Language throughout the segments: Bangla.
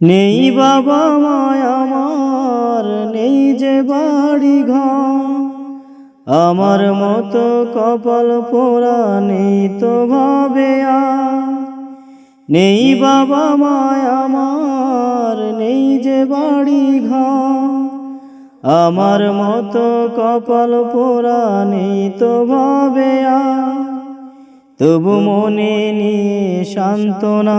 নেই বাবা মায় আমার, নেই যে বাড়ি ঘর আমার মতো কপাল পোড়া নেই তো ভাবে নেই বাবা মায় আমার, নেই যে বাড়ি ঘর আমার মতো কপাল পোড়া নেই তো ভাবে তবু মনে নিয়ে সান্ত্বনা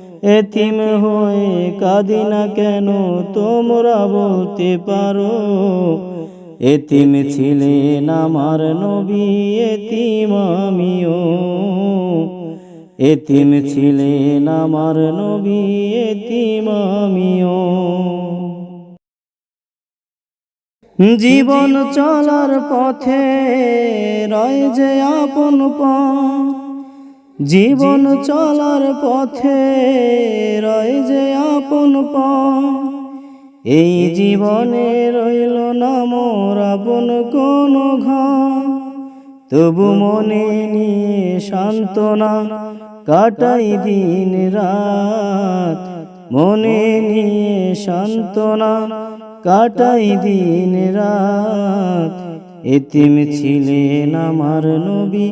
এতিম হয়ে কাঁদি না কেন? তোমরা বলতে পারো, এতিম ছিলেন আমার নবী, এতিম আমিও। এতিম ছিলেন আমার নবী, এতিম আমিও। জীবন চলার পথে রয় যে আপন পথ জীবন চলার পথে রয় যে আপন এই জীবনে রইল না মোর আপন কোন তবু মনে নিয়ে সান্ত্বনা কাটাই দিন রাত। মনে নিয়ে সান্ত্বনা কাটাই দিন রাত। এতিম ছিলেন আমার নবী